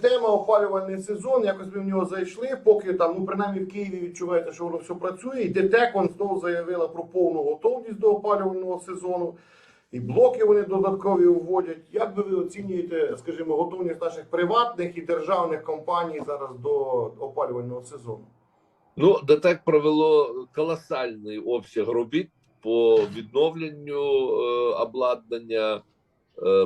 Тема опалювальний сезон, якось ви в нього зайшли, поки там, ну принаймні в Києві відчуваєте, що воно все працює. І ДТЕК он знову заявила про повну готовність до опалювального сезону. І блоки вони додаткові вводять. Як би ви оцінюєте, скажімо, готовність наших приватних і державних компаній зараз до опалювального сезону? Ну, ДТЕК провело колосальний обсяг робіт по відновленню е, обладнання,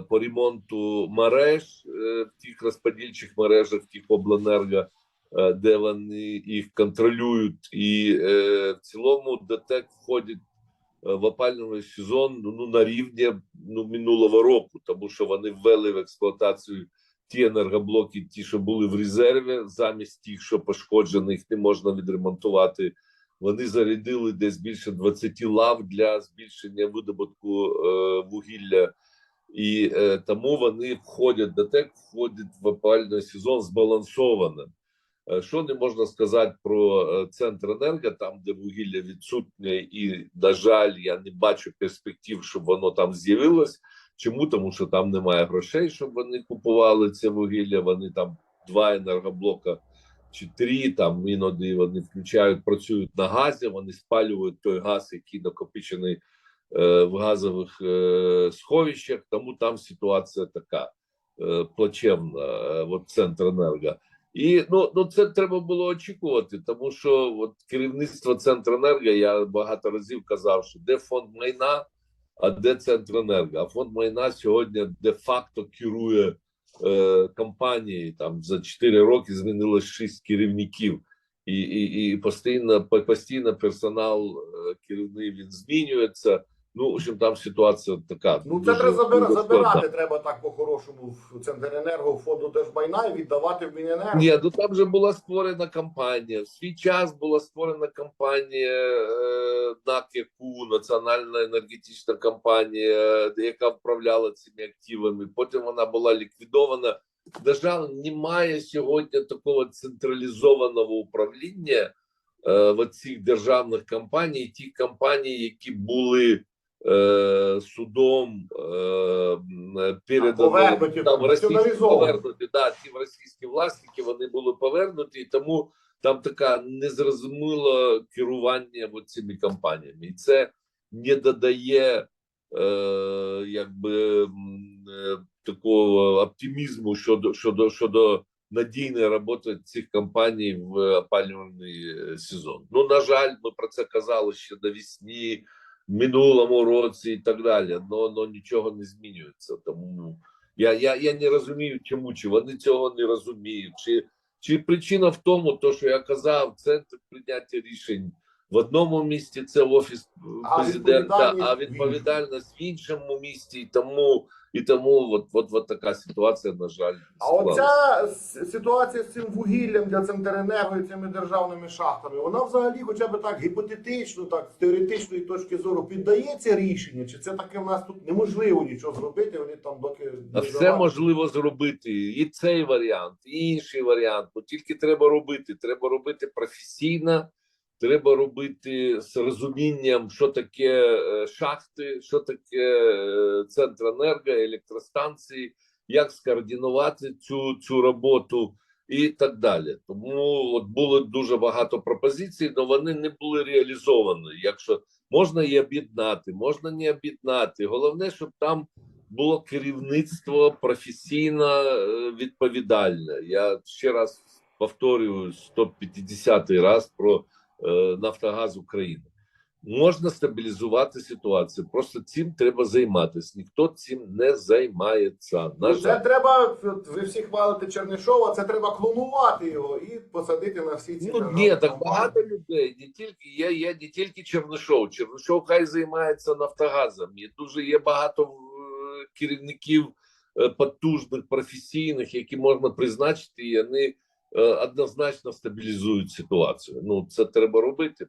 по ремонту мереж е, в тих розподільчих мережах, в тих обленерго, е, де вони їх контролюють. І е, в цілому ДТЕК входить е, в опалювальний сезон ну, на рівні ну, минулого року, тому що вони ввели в експлуатацію ті енергоблоки, ті, що були в резерві, замість тих, що пошкоджені, їх не можна відремонтувати. Вони зарядили десь більше 20 лав для збільшення видобутку е, вугілля, і е, тому вони входять ДТЕК входить в опальний сезон збалансовано. Е, Що не можна сказати про е, центр енерго, там де вугілля відсутнє, і на жаль, я не бачу перспектив, щоб воно там з'явилось. Чому? Тому що там немає грошей, щоб вони купували це вугілля. Вони там два енергоблока чи три, там іноді вони включають, працюють на газі, вони спалюють той газ, який накопичений в газових е, сховищах. Тому там ситуація така е, плачевна, е, от центр енерго. І ну, ну це треба було очікувати, тому що от керівництво Центренерго, я багато разів казав, що де фонд майна, а де Центренерго. А фонд майна сьогодні де-факто керує е, компанією. Там за 4 роки змінилось 6 керівників, і, і, і постійно, постійно персонал е, керівний він змінюється. Ну, в общем, там ситуація така. Ну це треба забира, дуже складна. забирати. Треба так по-хорошому в центр енерго, в фонду держмайна і віддавати в Міненерго. Ні, ну там же була створена компанія. В свій час була створена компанія е, НАК ЯКУ, Національна енергетична компанія, яка вправляла цими активами. Потім вона була ліквідована. На жаль, немає сьогодні такого централізованого управління е, в цих державних компаній, ті компанії, які були е, судом е, м, повернуті, там російські повернуті, да, ті російські власники вони були повернуті, і тому там така незрозуміле керування цими компаніями, і це не додає е, якби е, такого оптимізму щодо щодо щодо надійної роботи цих компаній в опалювальний е, сезон. Ну на жаль, ми про це казали ще навесні, минулому році і так далі. Но, но нічого не змінюється. Тому я, я, я не розумію, чому чи вони цього не розуміють, чи, чи причина в тому, то що я казав, центр прийняття рішень. В одному місті це офіс е, президента, а відповідальність в відповідальність в іншому місті, і тому і тому от, от, от така ситуація, на жаль, А оця ситуація з цим вугіллям для Центренерго і цими державними шахтами, вона взагалі, хоча б так гіпотетично, так з теоретичної точки зору, піддається рішенню, чи це таке в нас тут неможливо нічого зробити? Вони там доки А все можливо зробити, і цей варіант, і інший варіант. Бо тільки треба робити. Треба робити професійно, треба робити з розумінням, що таке е, шахти, що таке е, центренерго, електростанції, як скоординувати цю, цю роботу і так далі. Тому от було дуже багато пропозицій, але вони не були реалізовані. Якщо можна її об'єднати, можна не об'єднати. Головне, щоб там було керівництво професійно е, відповідальне. Я ще раз повторюю 150 раз про Нафтогаз України. Можна стабілізувати ситуацію. Просто цим треба займатися. Ніхто цим не займається. На Ну, це жаль, треба, ви всі хвалите Чернишова, це треба клонувати його і посадити на всі ці ну ні, так багато людей. Не тільки я, я не тільки Чернишов. Чернишов хай займається Нафтогазом. Є дуже є багато е, керівників е, потужних, професійних, які можна призначити, і вони е, однозначно стабілізують ситуацію. Ну це треба робити.